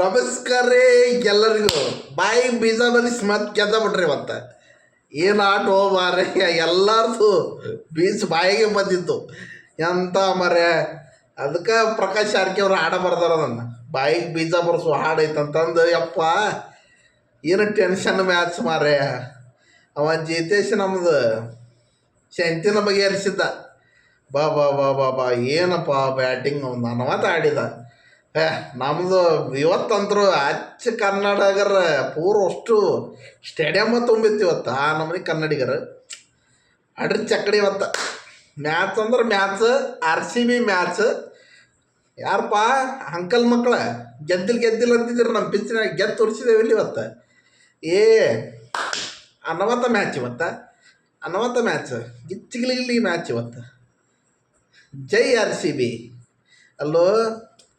ನಮಸ್ಕಾರ ರೀ ಎಲ್ಲರಿಗೂ. ಬಾಯಿ ಬೀಜ ಬರಿಸಿ ಮತ್ತೆ ಕೆದ್ದ ಬಿಟ್ರಿ ಮತ್ತೆ ಏನು ಆಟೋ ಮಾರೆ ಎಲ್ಲಾರ್ದು ಬೀಜ ಬಾಯಿಗೆ ಬಂದಿತ್ತು. ಎಂತ ಮರೆ ಅದಕ್ಕೆ ಪ್ರಕಾಶ್ ಆರ್ಕೆ ಅವ್ರು ಹಾಡ ಬರ್ದಾರ ನನ್ನ ಬಾಯಿಗೆ ಬೀಜ ಬರ್ಸು ಹಾಡೈತಂತಂದು ಯಪ್ಪ, ಏನು ಟೆನ್ಷನ್ ಮ್ಯಾಚ್ ಮಾರೆ ಅವ ಜಿತೇಶ್ ನಮ್ದು ಶಂತಿನ ಬಗೆಹರಿಸಿದ್ದ ಬಾ ಬಾ ಬಾ ಬಾ ಬಾ, ಏನಪ್ಪ ಬ್ಯಾಟಿಂಗ್ ನನ್ನ ಮಾತು ಆಡಿದ. ಏ ನಮ್ಮದು ಇವತ್ತಂತರೂ ಅಚ್ಚ ಕನ್ನಡಗರ ಪೂರ ಅಷ್ಟು ಸ್ಟೇಡಿಯಮ್ಮ ತುಂಬಿತ್ತು ಇವತ್ತು. ಆ ನಮ್ಮನೆ ಕನ್ನಡಿಗರು. ಅಡ್ರಿ ಚಕ್ಕಡಿ ಇವತ್ತು. ಮ್ಯಾಚ್ ಅಂದ್ರೆ match R C B match. ಯಾರಪ್ಪ, ಅಂಕಲ್ ಮಕ್ಕಳ ಗೆದ್ದಿಲ್ ಗೆದ್ದಿಲ್ಲ ಅಂತಿದ್ರು ನಮ್ಮ ಪಿಚ್ಚಿನಾಗ. ಗೆದ್ದು ತೋರಿಸಿದೇವೆ ಇಲ್ಲಿ ಇವತ್ತು. ಏ, ಅನವತ್ತ ಮ್ಯಾಚ್ ಇವತ್ತು. ಅನವತ್ತ ಮ್ಯಾಚ್. ಗಿಚ್ಚಿಗಿಲಿ ಮ್ಯಾಚ್ ಇವತ್ತು. ಜೈ ಆರ್ ಸಿ ಬಿ ಅಲ್ಲೋ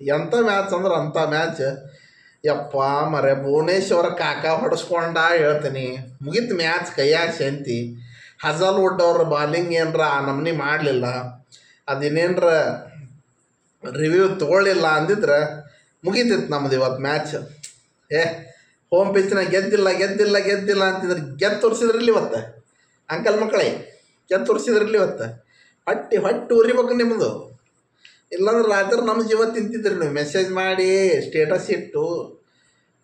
ಎಂಥ ಮ್ಯಾಚ್ ಅಂದ್ರೆ ಅಂಥ ಮ್ಯಾಚ್ ಯಪ್ಪ ಮರೆ ಭುವನೇಶ್ವರ ಕಾಕ ಹೊಡೆಸ್ಕೊಂಡ ಹೇಳ್ತೀನಿ. ಮುಗಿತ್ ಮ್ಯಾಚ್ ಕೈಯಾಗ ಶಾಂತಿ. ಹಜಲ್ ಅವ್ರ ಬಾಲಿಂಗ್ ಏನರ ಆ ನಮ್ನಿ ಮಾಡಲಿಲ್ಲ. ಅದಿನ್ನೇನರ ರಿವ್ಯೂ ತೊಗೊಳ್ಳಿಲ್ಲ ಅಂದಿದ್ರೆ ಮುಗಿತಿತ್ತು ನಮ್ದು ಇವತ್ತು ಮ್ಯಾಚ್ ಏ ಹೋಮ್ ಪಿಚ್ನ ಗೆದ್ದಿಲ್ಲ ಗೆದ್ದಿಲ್ಲ ಗೆದ್ದಿಲ್ಲ ಅಂತಿದ್ರೆ ಗೆದ್ದು ತೋರಿಸಿದ್ರಲ್ಲಿ ಇವತ್ತು? ಅಂಕಲ್ ಮಕ್ಕಳೇ ಗೆದ್ದು ತೋರಿಸಿದ್ರಲ್ಲಿ ಇವತ್ತು? ಹೊಟ್ಟೆ ಹೊಟ್ಟೆ ಉರಿಬೇಕು ನಿಮ್ಮದು ಇಲ್ಲಾಂದ್ರೆ ರಾತ್ರಿ ನಮ್ಮ ಜೀವ ತಿಂತಿದ್ರಿ ನೀವು ಮೆಸೇಜ್ ಮಾಡಿ ಸ್ಟೇಟಸ್ ಇಟ್ಟು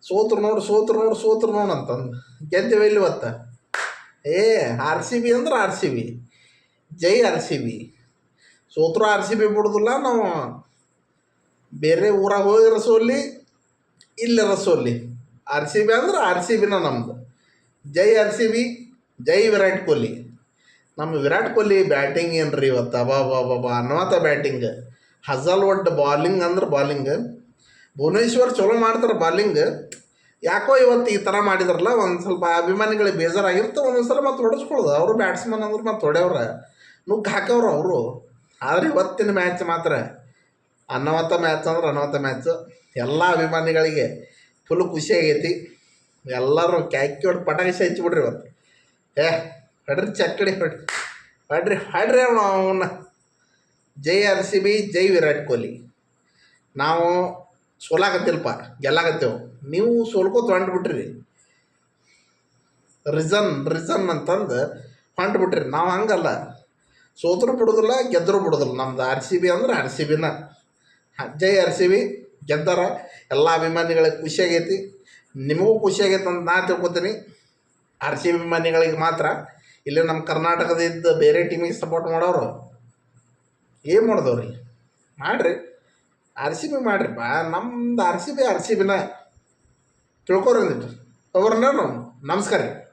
ಸೋತ್ರು ನೋಡು ಸೋತ್ರು ನೋಡು ಸೋತ್ರು ನೋಡು ಅಂತಂದು. ಗೆದ್ದೇವೆ ಇಲ್ಲಿ ಇವತ್ತು? ಏ ಆರ್ ಸಿ ಬಿ ಅಂದ್ರೆ ಆರ್ ಸಿ ಬಿ ಜೈ ಆರ್ ಸಿ ಬಿ ಸೋತ್ರು ಆರ್ ಸಿ ಬಿ ಬಿಡೋದಿಲ್ಲ, ನಾವು ಬೇರೆ ಊರಾಗ ಹೋಗಿ ಸೋಲಿ ಇಲ್ಲಿ ಸೋಲಿ. ಆರ್ ಸಿ ಬಿ ಅಂದ್ರೆ ಆರ್ ಸಿ ಬಿನ ನಮ್ಮದು ಜೈ ಆರ್ ಸಿ ಬಿ ಜೈ ವಿರಾಟ್ ಕೊಹ್ಲಿ. ನಮ್ಮ ವಿರಾಟ್ ಕೊಹ್ಲಿ ಬ್ಯಾಟಿಂಗ್ ಏನ್ರಿ ಇವತ್ತು? ಅಬಾ ಬಾ ಬಾ ಬಾ ಅನ್ವಾತ ಬ್ಯಾಟಿಂಗ್ ಒಟ್ಟು ಬಾಲಿಂಗ್ ಅಂದ್ರೆ ಬಾಲಿಂಗ್ ಭುವನೇಶ್ವರ್ ಚಲೋ ಮಾಡ್ತಾರೆ ಬಾಲಿಂಗ್ ಯಾಕೋ ಇವತ್ತು ಈ ಥರ ಮಾಡಿದ್ರಲ್ಲ, ಒಂದು ಸ್ವಲ್ಪ ಅಭಿಮಾನಿಗಳಿಗೆ ಬೇಜಾರಾಗಿರ್ತಾವೆ ಒಂದೊಂದು ಸಲ ಮತ್ತೆ ಹೊಡೆಸ್ಕೊಳ್ಳೋದು ಅವರು ಬ್ಯಾಟ್ಸ್ಮನ್ ಅಂದ್ರೆ ಮತ್ತೆ ಹೊಡೆಯವ್ರ. ನುಗ್ಗಿ ಹಾಕವ್ರು ಅವರು. ಆದರೆ ಇವತ್ತಿನ ಮ್ಯಾಚ್ ಮಾತ್ರ ಅನ್ನವತ್ತ ಮ್ಯಾಚ್ ಅಂದ್ರೆ ಅನ್ನವತ್ತ ಮ್ಯಾಚ್ ಎಲ್ಲ ಅಭಿಮಾನಿಗಳಿಗೆ ಫುಲ್ ಖುಷಿ ಆಗೈತಿ. ಎಲ್ಲರೂ ಕ್ಯಾಕಿ ಹೊಡೆದು ಪಟಾಕಿ ಹಚ್ಚಿಬಿಡ್ರಿ ಇವತ್ತು. ಏ, ಹೊಡ್ರಿ ಚಕ್ಕಡಿ ಹೊಡ್ರಿ. ಹೊಡ್ರಿ ಹೊಡ್ರಿ ಅವನ್ನ ಜೈ ಆರ್ ಸಿ ಬಿ ಜೈ ವಿರಾಟ್ ಕೊಹ್ಲಿ. ನಾವು ಸೋಲಾಕತ್ತಿಲ್ಪ ಗೆಲ್ಲಾಕತ್ತೇವು ನೀವು ಸೋಲ್ಕೋ ಹೊಂಟ್ಬಿಟ್ರಿ ರಿಸನ್ ರಿಸನ್ ಅಂತಂದು ಹೊಂಟ್ಬಿಟ್ರಿ. ನಾವು ಹಂಗಲ್ಲ. ಸೋತರು ಬಿಡೋದಿಲ್ಲ ಗೆದ್ದರೂ ಬಿಡೋದಿಲ್ಲ. ನಮ್ದು ಆರ್ ಸಿ ಬಿ ಅಂದ್ರೆ ಆರ್ ಸಿ ಬಿನ ಜೈ ಆರ್ ಸಿ ಬಿ ಗೆದ್ದಾರ. ಎಲ್ಲ ಅಭಿಮಾನಿಗಳಿಗೆ ಖುಷಿಯಾಗೈತಿ ನಿಮಗೂ ಖುಷಿಯಾಗೈತೆ ಅಂತ ನಾ ತಿಳ್ಕೊತೀನಿ. ಆರ್ ಸಿ ಅಭಿಮಾನಿಗಳಿಗೆ ಮಾತ್ರ. ಇಲ್ಲಿ ನಮ್ಮ ಕರ್ನಾಟಕದಿಂದ ಬೇರೆ ಟೀಮಿಗೆ ಸಪೋರ್ಟ್ ಮಾಡೋರು ಏನು ಮಾಡ್ದವ್ರಿ? ಮಾಡಿರಿ. ಆರ್ ಸಿ ಬಿ ಮಾಡಿರಿ. ಬಾ, ನಮ್ದು R C B R C ಬಿನ ತಿಳ್ಕೊರಿ ಅಂದಿಟ್ಟು ಅವ್ರನ್ನ ನಮಸ್ಕಾರ ರೀ.